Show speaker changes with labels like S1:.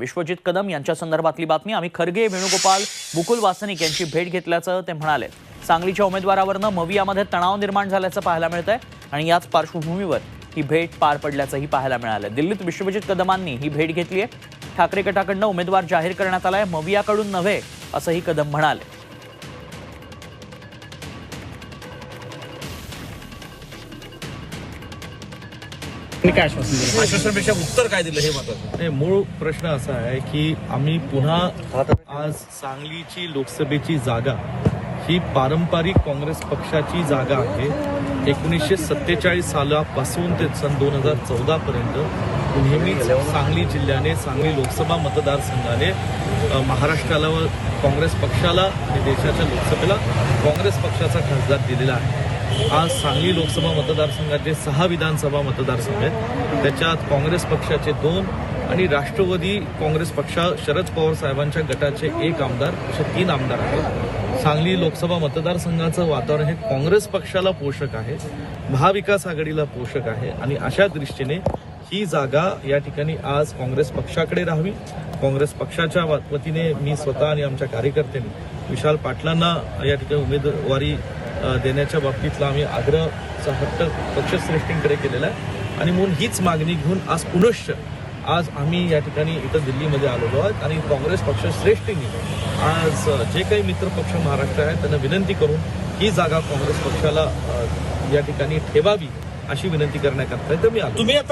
S1: विश्वजित कदम यांच्या संदर्भातली बातमी. आम्ही खरगे वेणुगोपाल मुकुल वासनिक यांची भेट घेतल्याचं ते म्हणाले. सांगलीच्या उमेदवारावरनं मवियामध्ये तणाव निर्माण झाल्याचं पाहायला मिळतंय आणि याच पार्श्वभूमीवर ही भेट पार पडल्याचंही पाहायला मिळालं. दिल्लीत विश्वजित कदमांनी ही भेट घेतली आहे ठाकरे गटाकडनं उमेदवार जाहीर करण्यात आलाय. मवियाकडून नव्हे असंही कदम म्हणाले.
S2: मी काय आश्वासन दिलं
S3: आश्वासनापेक्षा उत्तर काय दिलं हे महत्वाचं?
S4: नाही मूळ प्रश्न असा आहे की आम्ही पुन्हा आज सांगलीची लोकसभेची जागा ही पारंपरिक काँग्रेस पक्षाची जागा आहे. एकोणीसशे सत्तेचाळीस सालापासून ते सन दोन हजार चौदा पर्यंत नेहमीच सांगली जिल्ह्याने सांगली लोकसभा मतदारसंघाने महाराष्ट्राला व काँग्रेस पक्षाला आणि देशाच्या लोकसभेला काँग्रेस पक्षाचा खासदार दिलेला आहे. आज सांगली लोकसभा मतदारसंघाचे सहा विधानसभा मतदारसंघ आहेत. त्याच्यात काँग्रेस पक्षाचे दोन आणि राष्ट्रवादी काँग्रेस पक्षा शरद पवार साहेबांच्या गटाचे एक आमदार असे तीन आमदार आहेत. सांगली लोकसभा मतदारसंघाचं वातावरण हे काँग्रेस पक्षाला पोषक आहे महाविकास आघाडीला पोषक आहे आणि अशा दृष्टीने ही जागा या ठिकाणी आज काँग्रेस पक्षाकडे राहावी. काँग्रेस पक्षाच्या वतीने मी स्वतः आणि आमच्या कार्यकर्त्यांनी विशाल पाटलांना या ठिकाणी उमेदवारी देण्याच्या बाबतीतला आम्ही आग्रहचा हट्ट पक्षश्रेष्ठींकडे केलेला आहे. आणि म्हणून हीच मागणी घेऊन आज पुनश्च आज आम्ही या ठिकाणी इथं दिल्लीमध्ये आलेलो आहोत आणि काँग्रेस पक्षश्रेष्ठींनी आज जे काही मित्र पक्ष महाराष्ट्र आहेत त्यांना विनंती करून ही जागा काँग्रेस पक्षाला या ठिकाणी ठेवावी अशी विनंती करण्याकरता तर मी
S3: तुम्ही